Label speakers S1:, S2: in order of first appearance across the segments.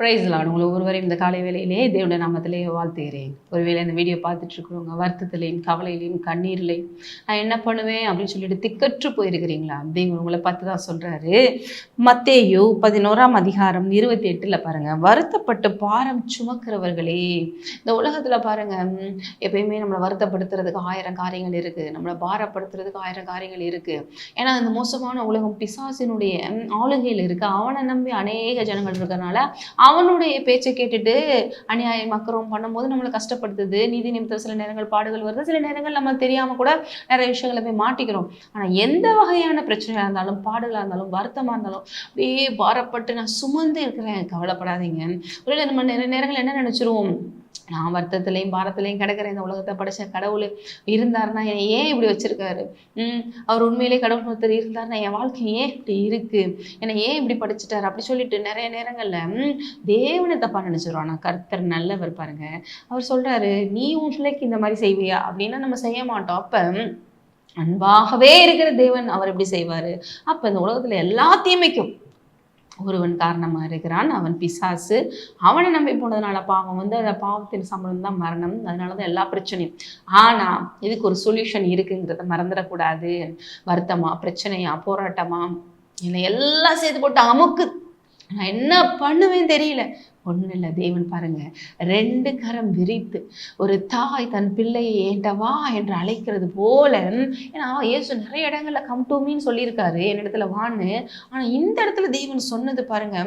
S1: Price Lord உங்களை ஒருவரையும் இந்த காலை வேளையிலே தேவனுடைய நாமத்திலே வாழ்த்துகிறேன். ஒருவேளை இந்த வீடியோ பார்த்துட்டு இருக்கிறவங்க வருத்தத்திலையும் கவலையிலையும் கண்ணீர்லையும் நான் என்ன பண்ணுவேன் அப்படின்னு சொல்லிட்டு திக்கற்று போயிருக்கிறீங்களா? அப்படிங்கிற உங்களை பார்த்து தான் சொல்றாரு. மத்தேயோ பதினோராம் அதிகாரம் இருபத்தி எட்டுல பாருங்க. வருத்தப்பட்டு பாரம் சுமக்கிறவர்களே இந்த உலகத்துல பாருங்கள் எப்பயுமே நம்மளை வருத்தப்படுத்துறதுக்கு ஆயிரம் காரியங்கள் இருக்கு. நம்மளை பாரப்படுத்துறதுக்கு ஆயிரம் காரியங்கள் இருக்கு. ஏன்னா இந்த மோசமான உலகம் பிசாசினுடைய ஆளுகையில் இருக்கு. அவனை நம்பி அநேக ஜனங்கள் இருக்கிறதுனால அவனுடைய பேச்சை கேட்டுட்டு அநியாயம் அக்கிரமம் பண்ணும்போது நம்மளை கஷ்டப்படுத்துது. நீதி நிமித்தம் சில நேரங்கள் பாடுகள் வருது. சில நேரங்கள் நம்ம தெரியாம கூட நிறைய விஷயங்களை போய் மாட்டிக்கிறோம். ஆனா எந்த வகையான பிரச்சனையா இருந்தாலும் பாடுகளா இருந்தாலும் வருத்தமா இருந்தாலும் அப்படியே பாரப்பட்டு நான் சுமந்து இருக்கிறேன். கவலைப்படாதீங்க. ஒருவேளை நம்ம நிறைய நேரங்கள் என்ன நினைச்சிருவோம்? நான் வருத்தத்திலையும் பாரத்திலையும் கிடக்கிற இந்த உலகத்தை படைச்ச கடவுள் இருந்தாருன்னா என்னை ஏன் இப்படி வச்சிருக்காரு? ம் அவர் உண்மையிலே கடவுள் ஒருத்தர் இருந்தாருன்னா என் வாழ்க்கை ஏன் இப்படி இருக்கு? என்னை ஏன் இப்படி படிச்சுட்டாரு? அப்படி சொல்லிட்டு நிறைய நேரங்கள்ல தேவனை தப்பா நினைச்சிருவோம் ஆனா கர்த்தர் நல்லவர் பாருங்க. அவர் சொல்றாரு நீ உன் பிள்ளைக்கு இந்த மாதிரி செய்வியா? அப்படின்னா நம்ம செய்ய மாட்டோம். அப்ப அன்பாகவே இருக்கிற தேவன் அவர் எப்படி செய்வாரு. அப்ப இந்த உலகத்துல எல்லாத்தையும் தீமைக்கும் ஒருவன் காரணமாக இருக்கிறான் அவன் பிசாசு. அவனை நம்பி போனதுனால பாவம் வந்து அந்த பாவத்தின் சம்பளம் தான் மரணம். அதனால தான் எல்லா பிரச்சனையும். ஆனா இதுக்கு ஒரு சொல்யூஷன் இருக்குங்கிறத மறந்துடக்கூடாது. வருத்தமா பிரச்சனையா போராட்டமா என்னை எல்லாம் சேர்த்து போட்டு அமுக்கு. நான் என்ன பண்ணுவேன் தெரியல. ஒன்றும் இல்லை தேவன் பாருங்க. ரெண்டு கரம் விரித்து ஒரு தாய் தன் பிள்ளையை ஏன்டா வா என்று அழைக்கிறது போல ஏன்னா இயேசு நிறைய இடங்கள்ல கம் டு மீன்னு சொல்லியிருக்காரு என்னிடத்துல வான்னு. ஆனா இந்த இடத்துல தேவன் சொன்னது பாருங்க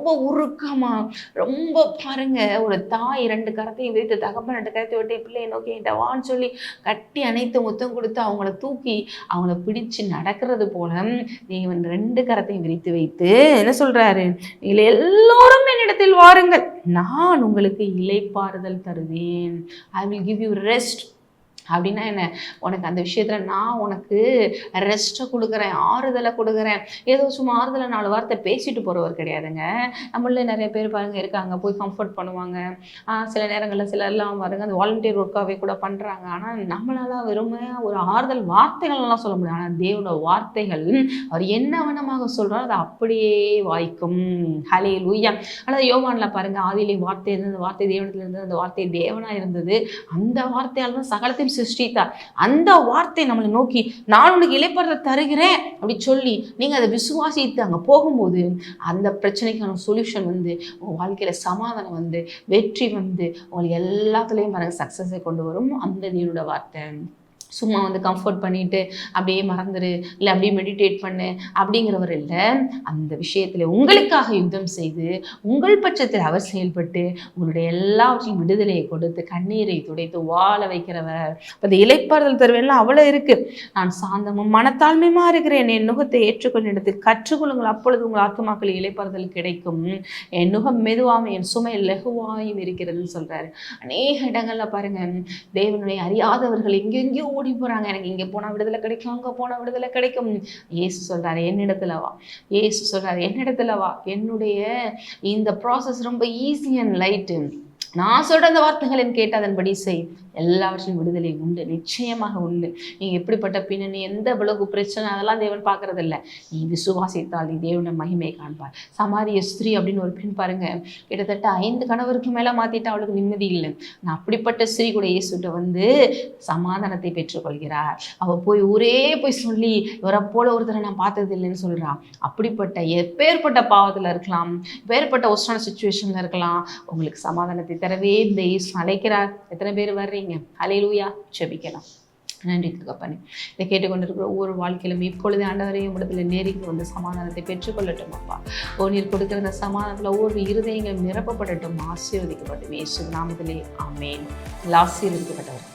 S1: ரொம்ப உருக்கமா ரொம்ப பாருங்க ஒரு தாய் ரெண்டு கரத்தையும் விரித்து தகப்பன் ரெண்டு கரத்தை விட்டு பிள்ளை நோக்கி வான்னு சொல்லி கட்டி அனைத்து முத்தம் கொடுத்து அவங்கள தூக்கி அவங்கள பிடிச்சு நடக்கிறது போல தேவன் ரெண்டு கரத்தையும் விரித்து வைத்து என்ன சொல்றாரு? நீங்கள் எல்லோரும் என்னிடத்தில் வாருங்கள். நான் உங்களுக்கு இலைப்பாறுதல் தருவேன். I will give you rest அப்படின்னா என்ன? உனக்கு அந்த விஷயத்துல நான் உனக்கு ரெஸ்ட்டை கொடுக்குறேன் ஆறுதலை கொடுக்குறேன். ஏதோ சும்மா ஆறுதலை நாலு வார்த்தை பேசிட்டு போறவர் கிடையாதுங்க. நம்மள நிறைய பேர் பாருங்க இருக்காங்க போய் கம்ஃபர்ட் பண்ணுவாங்க. ஆஹ் சில நேரங்களில் சிலர்லாம் பாருங்க அந்த வாலண்டியர் ஒர்க்காகவே கூட பண்றாங்க. ஆனால் நம்மளால வெறுமையா ஒரு ஆறுதல் வார்த்தைகள் எல்லாம் சொல்ல முடியும் ஆனால் தேவனோட வார்த்தைகள் அவர் என்ன வண்ணமாக சொல்றாரோ அதை அப்படியே வாய்க்கும். ஹலே லூயா ஆனால் யோவான்ல பாருங்க ஆதியிலே வார்த்தை இருந்தது அந்த வார்த்தை தேவனத்துல இருந்தது அந்த வார்த்தை தேவனா இருந்தது. அந்த வார்த்தையால் தான் சகலத்தையும் சிருஷ்டித்தார் அந்த வார்த்தை நம்மளை நோக்கி நான் உனக்கு இலைப்படுற தருகிறேன் அப்படி சொல்லி நீங்கள் அதை விசுவாசித்து அங்கே போகும்போது அந்த பிரச்சனைக்கான சொல்யூஷன் வந்து உங்கள் வாழ்க்கையில் சமாதானம் வந்து வெற்றி வந்து உங்களுக்கு எல்லாத்துலேயும் பாருங்கள் சக்ஸஸை கொண்டு வரும். அந்த நீரோட வார்த்தை. சும்மா வந்து கம்ஃபர்ட் பண்ணிட்டு அப்படியே மறந்துரு இல்லை அப்படியே மெடிடேட் பண்ணு அப்படிங்கிறவர் இல்லை. அந்த விஷயத்தில் உங்களுக்காக யுத்தம் செய்து உங்கள் பட்சத்தில் அவர் செயல்பட்டு உங்களுடைய எல்லாவற்றையும் விடுதலையை கொடுத்து கண்ணீரை துடைத்து வாழ வைக்கிறவர். இப்போ இந்த இலைப்பாறுதல் தருவெல்லாம் அவ்வளோ இருக்குது நான் சாந்தமும் மனத்தாழ்மையுமா இருக்கிறேன். என் நுகத்தை ஏற்றுக்கொண்ட இடத்தில் கற்றுக்கொள்ளுங்கள். அப்பொழுது உங்கள் ஆத்மாக்கள் இலைப்பாறுதல் கிடைக்கும். என் நுகம் மெதுவாகவும் என் சுமை லெகுவாயும் இருக்கிறதுன்னு சொல்கிறாரு அநேக இடங்களில் பாருங்கள் தேவனுடைய அறியாதவர்கள் எங்கெங்கேயோ ஓடி போறாங்க. எனக்கு இங்க போனா விடுதலை கிடைக்கும் அங்க போனா விடுதலை கிடைக்கும். இயேசு சொல்றாரு என்னிடத்துல வா. இயேசு சொல்றாரு என்னிடத்துல வா. என்னுடைய இந்த ப்ராசஸ் ரொம்ப ஈஸி அண்ட் லைட்டு நான் சொல்ற அந்த வார்த்தைகளின் கேட்டு அதன்படி செய். எல்லாவற்றையும் விடுதலை உண்டு. நிச்சயமாக உண்டு. நீ எப்படிப்பட்ட பின்னணி எந்த விலகு பிரச்சனை அதெல்லாம் தேவன் பார்க்கறது இல்லை நீ விசுவாசித்தால் நீ தேவன மகிமை காண்பார். சமாரிய ஸ்திரீ அப்படின்னு ஒரு பெண் பாருங்க. கிட்டத்தட்ட ஐந்து கணவருக்கு மேலே மாத்திட்டு அவளுக்கு நிம்மதி இல்லை. நான் அப்படிப்பட்ட ஸ்திரீ கூட இயேசுட்ட வந்து சமாதானத்தை பெற்றுக்கொள்கிறார். அவ போய் ஊரே போய் சொல்லி இவரை போல ஒருத்தரை நான் பார்த்தது இல்லைன்னு சொல்றா. அப்படிப்பட்ட எப்பேற்பட்ட பாவத்தில் இருக்கலாம் எப்பேற்பட்ட ஒஸ்டான சுச்சுவேஷன்ல இருக்கலாம் உங்களுக்கு சமாதானத்தை தரவே இந்த இயேசு அழைக்கிறார். எத்தனை பேர் வர்றீங்க? அலையிலூயா செபிக்கலாம் நன்றி தகப்பனே இதை கேட்டுக்கொண்டிருக்கிற ஒவ்வொரு வாழ்க்கையிலும் இப்பொழுது ஆண்டவரையும் இடத்துல நேரில் வந்து சமாதானத்தை பெற்றுக்கொள்ளட்டும் அப்பா. ஓ நீர் கொடுக்கிற அந்த சமாதானத்தில் ஒவ்வொரு இருதயங்களும் நிரப்பப்படட்டும். ஆசீர்வதிக்கப்பட்டும். இயேசு நாமத்திலே. ஆமேன். ஆசீர்வதிக்கப்பட்டவர்.